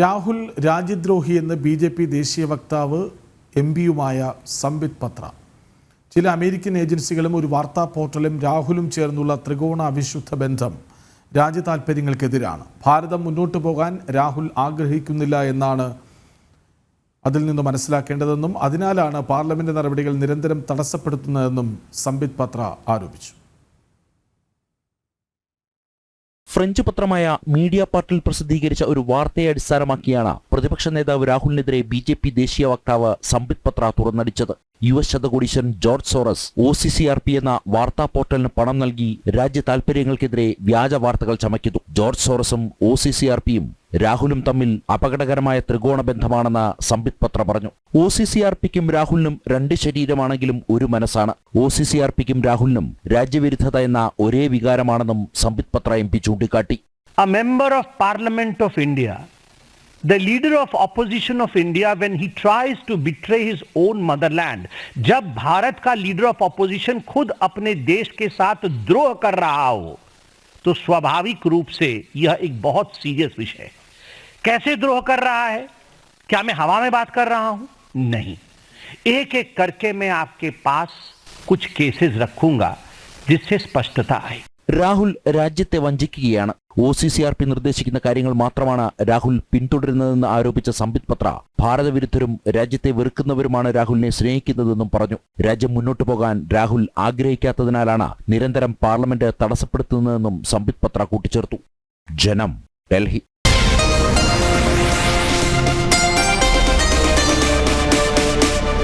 രാഹുൽ രാജ്യദ്രോഹി എന്ന് B J P ദേശീയ വക്താവ് എം പിയുമായ സംബിത് പത്ര. ചില അമേരിക്കൻ ഏജൻസികളും ഒരു വാർത്താ പോർട്ടലും രാഹുലും ചേർന്നുള്ള ത്രികോണ അവിശുദ്ധ ബന്ധം രാജ്യ താൽപ്പര്യങ്ങൾക്കെതിരാണ് ഭാരതം മുന്നോട്ട് പോകാൻ രാഹുൽ ആഗ്രഹിക്കുന്നില്ല എന്നാണ് അതിൽ നിന്ന് മനസ്സിലാക്കേണ്ടതെന്നും അതിനാലാണ് പാർലമെന്റ് നടപടികൾ നിരന്തരം തടസ്സപ്പെടുത്തുന്നതെന്നും സംബിത് പത്ര ആരോപിച്ചു. ഫ്രഞ്ച് പത്രമായ മീഡിയ പാർട്ടിൽ പ്രസിദ്ധീകരിച്ച ഒരു വാർത്തയെ അടിസ്ഥാനമാക്കിയാണ് പ്രതിപക്ഷ നേതാവ് രാഹുലിനെതിരെ ബി ജെ പി ദേശീയ വക്താവ് സംബിത് പത്ര തുറന്നടിച്ചത്. U S ശതകോടീശ്വരൻ George Soros O C C R P എന്ന വാർത്താ പോർട്ടലിന് പണം നൽകി രാജ്യ താൽപര്യങ്ങൾക്കെതിരെ വ്യാജ വാർത്തകൾ ചമയ്ക്കുന്നു. ജോർജ് സോറസും ഒ സി സി ആർ പിയും രാഹുലും തമ്മിൽ അപകടകരമായ ത്രികോണ ബന്ധമാണെന്ന് സംബിത് പത്ര പറഞ്ഞു ഒ സി സി ആർ പിക്കും രാഹുലിനും രണ്ട് ശരീരമാണെങ്കിലും ഒരു മനസ്സാണ് ഒ സി സി ആർ പിക്കും രാഹുലിനും രാജ്യവിരുദ്ധത എന്ന ഒരേ വികാരമാണെന്നും സംബിത് പത്ര എം പി ചൂണ്ടിക്കാട്ടി a member of parliament of india the leader of opposition of india when he tries to betray his own motherland जब भारत का लीडर ऑफ ऑपोजिशन खुद अपने देश के साथ द्रोह कर रहा हो तो स्वाभाविक रूप से यह एक बहुत सीरियस विषय है कैसे द्रोह कर रहा है क्या मैं हवा में बात कर रहा हूं नहीं एक एक करके मैं आपके पास कुछ केसेस रखूंगा जिससे स्पष्टता आए രാഹുൽ രാജ്യത്തെ വഞ്ചിക്കുകയാണ് O C C R P നിർദ്ദേശിക്കുന്ന കാര്യങ്ങൾ മാത്രമാണ് രാഹുൽ പിന്തുടരുന്നതെന്ന് ആരോപിച്ച സംബിത് പത്ര ഭാരതവിരുദ്ധരും രാജ്യത്തെ വെറുക്കുന്നവരുമാണ് രാഹുലിനെ സ്നേഹിക്കുന്നതെന്നും പറഞ്ഞു രാജ്യം മുന്നോട്ടു പോകാൻ രാഹുൽ ആഗ്രഹിക്കാത്തതിനാലാണ് നിരന്തരം പാർലമെന്റ് തടസ്സപ്പെടുത്തുന്നതെന്നും സംബിത് പത്ര കൂട്ടിച്ചേർത്തു ജനം ഡൽഹി